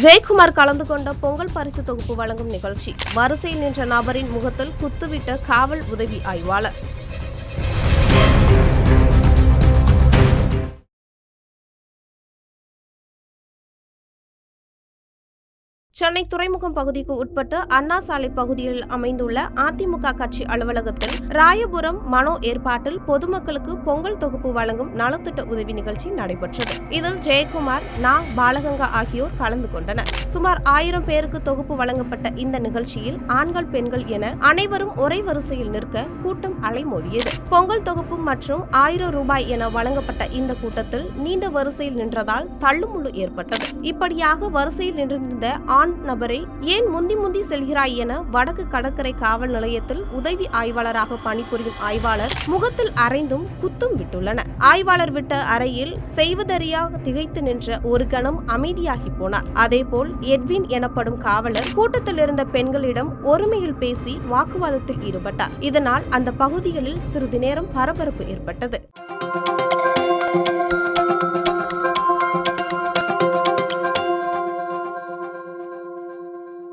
ஜெயக்குமார் கலந்து கொண்ட பொங்கல் பரிசு தொகுப்பு வழங்கும் நிகழ்ச்சி. வரிசையில் நின்ற நபரின் முகத்தில் குத்துவிட்ட காவல் உதவி ஆய்வாளர். சென்னை துறைமுகம் பகுதிக்கு உட்பட்ட அண்ணா சாலை பகுதியில் அமைந்துள்ள அதிமுக கட்சி அலுவலகத்தில் ராயபுரம் மனோ ஏற்பாட்டில் பொதுமக்களுக்கு பொங்கல் தொகுப்பு வழங்கும் நலத்திட்ட உதவி நிகழ்ச்சி நடைபெற்றது. இதில் ஜெயக்குமார் நா. பாலகங்கா ஆகியோர் கலந்து கொண்டனர். சுமார் ஆயிரம் பேருக்கு தொகுப்பு வழங்கப்பட்ட இந்த நிகழ்ச்சியில் ஆண்கள் பெண்கள் என அனைவரும் ஒரே வரிசையில் நிற்க கூட்டம் அலைமோதியது. பொங்கல் தொகுப்பு மற்றும் ஆயிரம் ரூபாய் என வழங்கப்பட்ட இந்த கூட்டத்தில் நீண்ட வரிசையில் நின்றதால் தள்ளுமுள்ளு ஏற்பட்டது. இப்படியாக வரிசையில் நின்றிருந்த ஆண் நபரை ஏன் முந்தி முந்தி செல்கிறாய் என வடக்கு கடற்கரை காவல் நிலையத்தில் உதவி ஆய்வாளராக பணிபுரியும் ஆய்வாளர் முகத்தில் அரைந்தும் குத்தும் விட்டுள்ளனர் ஆய்வாளர் விட்ட அறையில் செய்வதறியாக திகைத்து நின்ற ஒரு கணம் அமைதியாகி போனார். அதேபோல் எட்வின் எனப்படும் காவலர் கூட்டத்தில் இருந்த பெண்களிடம் ஒருமையில் பேசி வாக்குவாதத்தில் ஈடுபட்டார். இதனால் அந்த பகுதிகளில் சிறிது நேரம் பரபரப்பு ஏற்பட்டது.